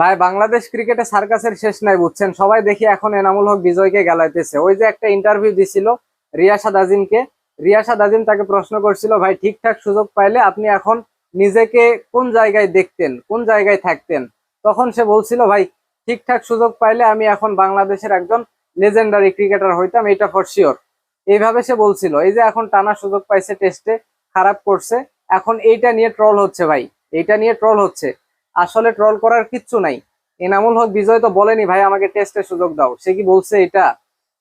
ভাই, বাংলাদেশ ক্রিকেটে সার্কাসের শেষ নাই বুঝছেন? সবাই দেখি এখন এনামুল হক বিজয়কে গেলাইতেছে। ওই যে একটা ইন্টারভিউ দিছিল রিয়াসাদ আজিমকে রিয়াসাদ আজিম তাকে প্রশ্ন করছিল, ভাই, ঠিকঠাক সুযোগ পাইলে আপনি এখন নিজেকে কোন জায়গায় দেখতেন? কোন জায়গায় থাকতেন? তখন সে বলছিল, ভাই, ঠিকঠাক সুযোগ পাইলে আমি এখন বাংলাদেশের একজন লেজেন্ডারি ক্রিকেটার হইতাম, এটা ফর শিওর এইভাবে সে বলছিল। এই যে এখন টানা সুযোগ পাইছে টেস্টে খারাপ করছে। এখন এইটা নিয়ে ট্রল হচ্ছে, ভাই। এইটা নিয়ে ট্রল হচ্ছে। আসলে ট্রল করার কিচ্ছু নাই। এনামুল হক বিজয় তো বলেনি, ভাই, আমাকে টেস্টে সুযোগ দাও। সে কি বলছে এটা?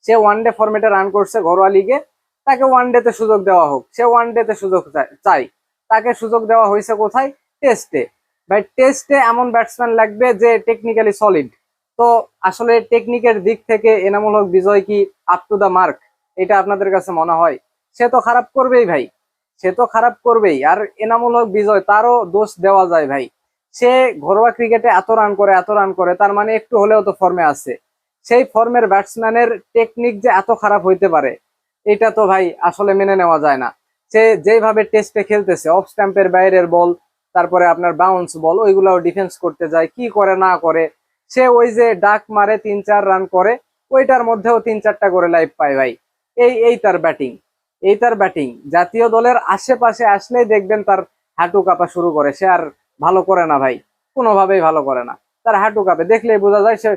সে ওয়ান ডে ফরম্যাটে রান করছে ঘরোয়া লিগে তাকে ওয়ান ডে তে সুযোগ দেওয়া হোক। সে ওয়ান ডে তে সুযোগ চাই। তাকে সুযোগ দেওয়া হয়েছে কোথায়? টেস্টে ভাই টেস্টে এমন ব্যাটসম্যান লাগবে যে টেকনিক্যালি সলিড তো আসলে টেকনিকের দিক থেকে এনামুল হক বিজয় কি আপ টু দা মার্ক এটা আপনাদের কাছে মনে হয়? সে তো খারাপ করবেই ভাই। সে তো খারাপ করবেই। আর এনামুল হক বিজয়, তারও দোষ দেওয়া যায় ভাই। সে ঘরোয়া ক্রিকেটে এত রান করে, এত রান করে, তার মানে একটু হলেও তো ফর্মে আছে। সেই ফর্মের ব্যাটসম্যানের টেকনিক যে এত খারাপ হইতে পারে, এটা তো ভাই আসলে মেনে নেওয়া যায় না। সে যেভাবে টেস্টে খেলতেছে অফ স্ট্যাম্পের বাইরের বল তারপরে আপনার বাউন্স বল ওইগুলাও ডিফেন্স করতে যায়, কি করে না করে। সে ওই যে ডাক মারে তিন চার রান করে, ওইটার মধ্যেও তিন চারটা করে লাইফ পায় ভাই। এই এই তার ব্যাটিং এই তার ব্যাটিং জাতীয় দলের আশেপাশে আসলেই দেখবেন তার হাঁটু কাঁপা শুরু করে, সে আর ভালো করে না ভাই, কোনোভাবেই ভালো করে না। তার হাঁটু কাঁপে, দেখলেই বোঝা যায় সে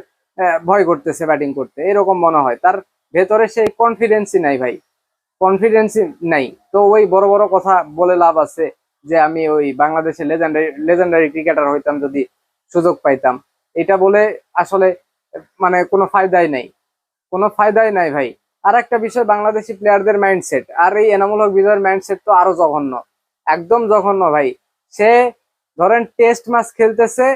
ভয় করতেছে ব্যাটিং করতে। এরকম মনে হয়। তার ভেতরে সেই কনফিডেন্সই নাই ভাই। কনফিডেন্সই নাই। তো ওই বড় বড় কথা বলে লাভ আছে যে, আমি ওই বাংলাদেশের লেজেন্ডারি লেজেন্ডারি ক্রিকেটার হইতাম যদি সুযোগ পাইতাম। এটা বলে আসলে মানে কোনো ফায়দাই নাই। কোনো ফায়দাই নাই ভাই। আর একটা বিষয়, বাংলাদেশি প্লেয়ারদের মাইন্ডসেট আর এই এনামুল হক বিজয়ের মাইন্ডসেট তো আরও জঘন্য। একদম জঘন্য ভাই। সে ধরেন টেস্ট ম্যাচ খেলতেছে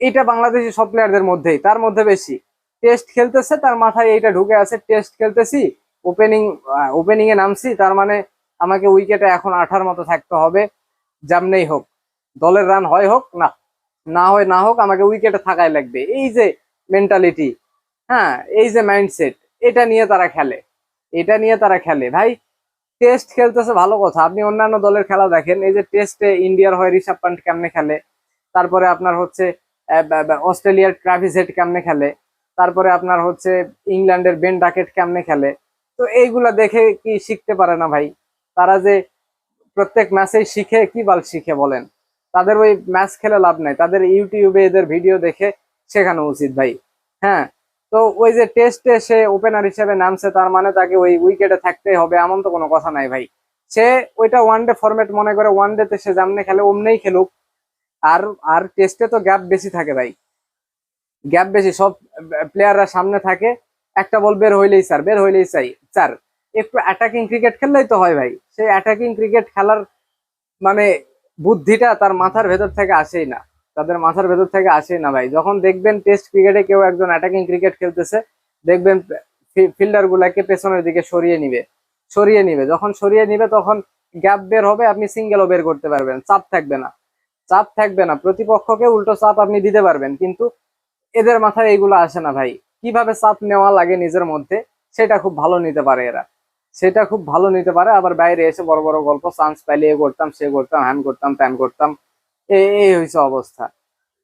এটা বাংলাদেশি সব প্লেয়ারদের মধ্যেই, তার মধ্যে বেশি। টেস্ট খেলতেছে, তার মাথায় এইটা ঢুকে আছে টেস্ট খেলতেছি ওপেনিং ওপেনিং এ নামছি, তার মানে আমাকে উইকেটে এখন আঠার মতো থাকতে হবে যেমনেই হোক, দলের রান হয় হোক, না না হয় না হোক, আমাকে উইকেটে থাকাই লাগবে। এই যে মেন্টালিটি হ্যাঁ এই যে মাইন্ডসেট এটা নিয়ে তারা খেলে, এটা নিয়ে তারা খেলে। ভাই টেস্ট খেলতেছে ভালো কথা। আপনি অন্যান্য দলের খেলা দেখেন, এই যে টেস্টে ইন্ডিয়ার হয় ঋষভ পান্ট কেমনে খেলে, তারপরে আপনার হচ্ছে অস্ট্রেলিয়ার ট্রাভিস হেড কেমনে খেলে, তারপরে আপনার হচ্ছে ইংল্যান্ডের বেন ডাকেট কেমনে খেলে, তো এইগুলা দেখে কি শিখতে পারে না ভাই? তারা যে প্রত্যেক ম্যাচেই শিখে, কি বাল শিখে বলেন? তাদের ওই ম্যাচ খেলে লাভ নাই। তাদের ইউটিউবে এদের ভিডিও দেখে শেখানো উচিত ভাই। হ্যাঁ তো ওই যে টেস্টে সে ওপেনার হিসেবে নামছে, তার মানে তাকে ওই উইকেটে থাকতেই হবে, এমন তো কোনো কথা নাই ভাই। সে ওইটা ওয়ান ডে ফরম্যাট মনে করে ওয়ান ডে তে সে জামনে খেলে অমনেই খেলুক। আর আর টেস্টে তো গ্যাপ বেশি থাকে ভাই। গ্যাপ বেশি, সব প্লেয়াররা সামনে থাকে, একটা বল বের হইলেই স্যার বের হইলেই চাই স্যার একটু অ্যাটাকিং ক্রিকেট খেললেই তো হয় ভাই। সেই অ্যাটাকিং ক্রিকেট খেলার মানে বুদ্ধিটা তার মাথার ভেতর থেকে আসেই না। তাদের মাথার ভেতর থেকে আসেই না ভাই। যখন দেখবেন টেস্ট ক্রিকেটে কেউ একজন অ্যাটাকিং ক্রিকেট খেলতেছে, দেখবেন ফিল্ডার গুলাকে পেছনের দিকে সরিয়ে নিবে। সরিয়ে নিবে। যখন সরিয়ে নিবে, তখন গ্যাপ বের হবে, আপনি সিঙ্গেলও বের করতে পারবেন। চাপ থাকবে না। চাপ থাকবে না। প্রতিপক্ষকে উল্টো চাপ আপনি দিতে পারবেন, কিন্তু এদের মাথায় এইগুলো আসে না ভাই। কীভাবে চাপ নেওয়া লাগে নিজের মধ্যে, সেটা খুব ভালো নিতে পারে এরা। সেটা খুব ভালো নিতে পারে। আবার বাইরে এসে বড় বড় গল্প চান্স পাইলে এ করতাম, সে করতাম, হ্যান করতাম, ত্যান করতাম। এই হয়েছে অবস্থা।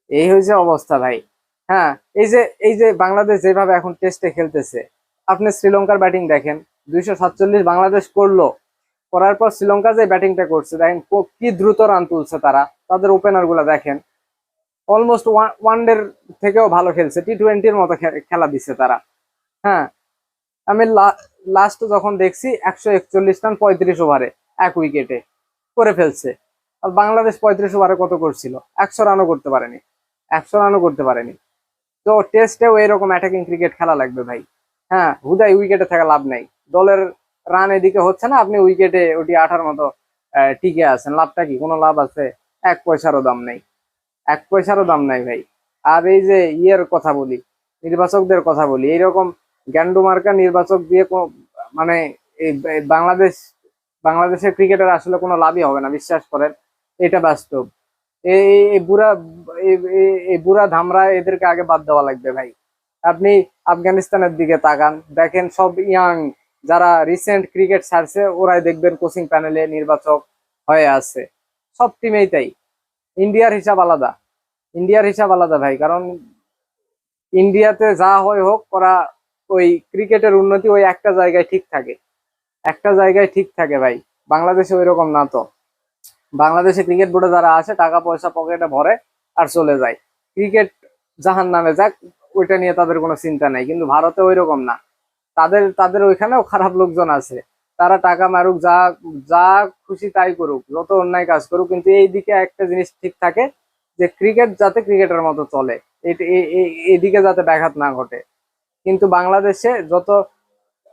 এই হয়েছে অবস্থা ভাই। হ্যাঁ এই যে এই যে বাংলাদেশ যেভাবে এখন টেস্টে খেলতেছে, আপনি শ্রীলঙ্কার ব্যাটিং দেখেন, দুইশো সাতচল্লিশ বাংলাদেশ করল, করার পর শ্রীলঙ্কা যে ব্যাটিংটা করছে, দেখেন কো- দ্রুত রান তুলছে তারা, তাদের ওপেনারগুলা দেখেন। অলমোস্ট ওয়ান ডের থেকেও ভালো খেলছে টি টোয়েন্টির মতো খেলা দিচ্ছে তারা। হ্যাঁ আমি লাস্ট যখন দেখছি, একশো একচল্লিশ রান পঁয়ত্রিশ ওভারে এক উইকেটে করে ফেলছে। আর বাংলাদেশ পঁয়ত্রিশ ওভারে কত করছিল? একশো রানও করতে পারেনি। একশো রানও করতে পারেনি। তো টেস্টেও এরকম অ্যাটাকিং ক্রিকেট খেলা লাগবে ভাই। হ্যাঁ হুদাই উইকেটে থাকা লাভ নাই। দলের রান এদিকে হচ্ছে না, আপনি উইকেটে ওটি আঠার মতো টিকে আছেন। লাভটা কি? কোনো লাভ আছে? এক পয়সারও দাম নেই। এক পয়সারও দাম নাই ভাই। আর এই যে ইয়ের কথা বলি, নির্বাচকদের কথা বলি, এইরকম গ্যান্ডু মার্কা নির্বাচক দিয়ে মানে বাংলাদেশ, বাংলাদেশের ক্রিকেটের আসলে কোনো লাভই হবে না, বিশ্বাস করেন। এটা বাস্তব। এই বুড়া এই বুড়া ধামরা এদেরকে আগে বাদ দেওয়া লাগবে ভাই। আপনি আফগানিস্তানের দিকে তাকান, দেখেন সব ইয়াং যারা রিসেন্ট ক্রিকেট ছাড়ছে, ওরাই দেখবেন কোচিং প্যানেলে নির্বাচক হয়ে আছে। সব টিমেই তাই। ইন্ডিয়ার হিসাব আলাদা। ইন্ডিয়ার হিসাব আলাদা ভাই, কারণ ইন্ডিয়াতে যা হয় হোক, ওরা ওই ক্রিকেটের উন্নতি ওই একটা জায়গায় ঠিক থাকে। একটা জায়গায় ঠিক থাকে ভাই। বাংলাদেশে ওই রকম না তো। বাংলাদেশে ক্রিকেট বোর্ডে যারা আছে, টাকা পয়সা পকেটে ভরে আর চলে যায়। ক্রিকেট জাহান নামে যাক, ওইটা নিয়ে তাদের কোনো চিন্তা নাই। কিন্তু ভারতে ওই রকম না। তাদের তাদের ওইখানেও খারাপ লোকজন আছে। তারা টাকা মারুক, যা যা খুশি তাই করুক, যত অন্যায় কাজ করুক। কিন্তু এই দিকে একটা জিনিস ঠিক থাকে যে ক্রিকেট যাতে ক্রিকেটের মতো চলে। এদিকে যাতে ব্যাঘাত না ঘটে। কিন্তু বাংলাদেশে যত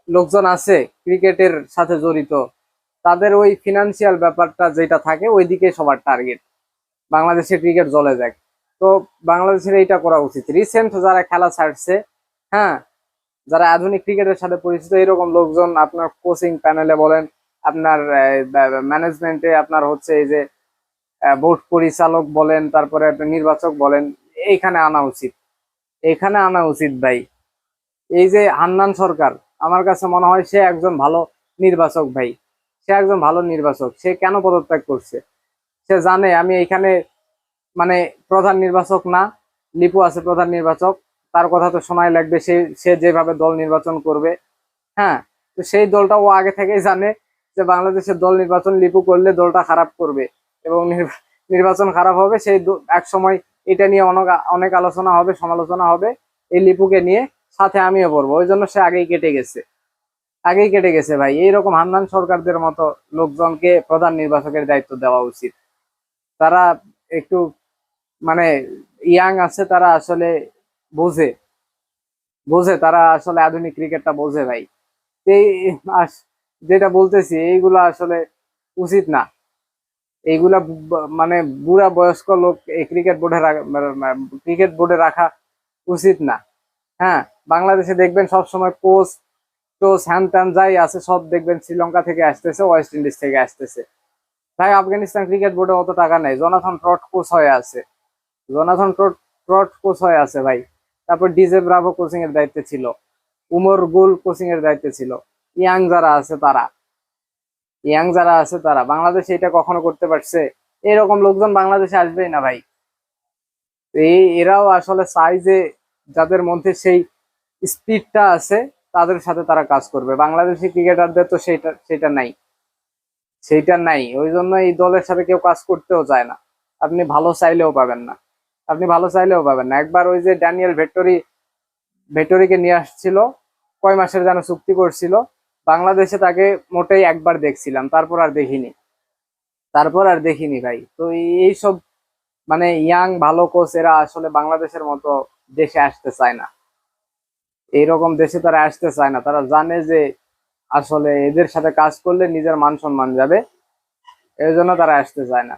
লোকজন আছে ক্রিকেটের সাথে জড়িত তাদের ওই ফিনান্সিয়াল ব্যাপারটা যেটা থাকে, ওইদিকে সবার টার্গেট বাংলাদেশে ক্রিকেট জ্বলে যাক। তো বাংলাদেশের এইটা করা উচিত। রিসেন্ট যারা খেলা ছাড়ছে হ্যাঁ যারা আধুনিক ক্রিকেটের সাথে পরিচিত, এরকম লোকজন আপনার কোচিং প্যানেলে বলেন, আপনার ম্যানেজমেন্টে আপনার হচ্ছে এই যে বোর্ড পরিচালক বলেন, তারপরে নির্বাচক বলেন, এইখানে আনা উচিত। এখানে আনা উচিত ভাই। এই যে হান্নান সরকার, আমার কাছে মনে হয় সে একজন ভালো নির্বাচক ভাই। সে একজন ভালো নির্বাচক, সে কেন পদত্যাগ করছে? সে জানে আমি এখানে মানে প্রধান নির্বাচক না, লিপু আছে প্রধান নির্বাচক, তার কথা তো শোনাই লাগবে, সে সে যেভাবে দল নির্বাচন করবে। হ্যাঁ তো সেই দলটা ও আগে থেকেই জানে যে বাংলাদেশের দল নির্বাচন লিপু করলে দলটা খারাপ করবে এবং নির্বা- নির্বাচন খারাপ হবে, সেই এক সময় এটা নিয়ে অনেক অনেক আলোচনা হবে, সমালোচনা হবে, এই লিপুকে নিয়ে সাথে আমিও পড়ব, ওই জন্য সে আগেই কেটে গেছে। আগেই কেটে গেছে ভাই। এইরকম হান্নান সরকারদের মতো লোকজনকে প্রধান নির্বাচকের দায়িত্ব দেওয়া উচিত। তারা একটু মানে ইয়াং আছে, তারা আসলে বোঝে। বোঝে, তারা আসলে আধুনিক ক্রিকেটটা বোঝে ভাই। এই যেটা বলতেছি, এইগুলা আসলে উচিত না। এইগুলা মানে বুড়া বয়স্ক লোক এই ক্রিকেট বোর্ডে ক্রিকেট বোর্ডে রাখা উচিত না। হ্যাঁ বাংলাদেশে দেখবেন সব সময় কোচ টোচ হ্যান ত্যান যাই আছে, সব দেখবেন শ্রীলঙ্কা থেকে আসতেছে ওয়েস্ট ইন্ডিজ থেকে আসতেছে। ভাই, আফগানিস্তান ক্রিকেট বোর্ডে অত টাকা নেই। জোনাথন ট্রট কোচ হয়ে আছে। জোনাথন ট্রট ট্রট কোচ হয়ে আছে ভাই। তারপর ডিজে ব্রাভো কোচিং এর দায়িত্বে ছিল। উমর গুল কোচিং এর দায়িত্বে ছিল। ইয়াং যারা আছে তারা। ইয়াং যারা আছে তারা। বাংলাদেশে এটা কখনো করতে পারছে? এরকম লোকজন বাংলাদেশে আসবেই না ভাই। এই, এরাও আসলে চাই যে যাদের মধ্যে সেই স্পিডটা আছে তাদের সাথে তারা কাজ করবে। বাংলাদেশি ক্রিকেটারদের তো সেটা সেটা নাই। সেইটা নাই। ওই জন্য এই দলের সাথে কেউ কাজ করতেও চায় না। আপনি ভালো চাইলেও পাবেন না। আপনি ভালো চাইলেও পাবেন না। একবার ওই যে ড্যানিয়েল ভেটরি ভেটরিকে নিয়ে আসছিল, কয় মাসের যেন চুক্তি করছিল। বাংলাদেশে তাকে মোটেই একবার দেখছিলাম, তারপর আর দেখিনি। তারপর আর দেখিনি ভাই। তো এই- এইসব মানে ইয়াং ভালো কোচ এরা আসলে বাংলাদেশের মতো দেশে আসতে চায় না। এইরকম দেশে তারা আসতে চায় না। তারা জানে যে আসলে এদের সাথে কাজ করলে নিজের মান সম্মান যাবে এই জন্য তারা আসতে চায় না।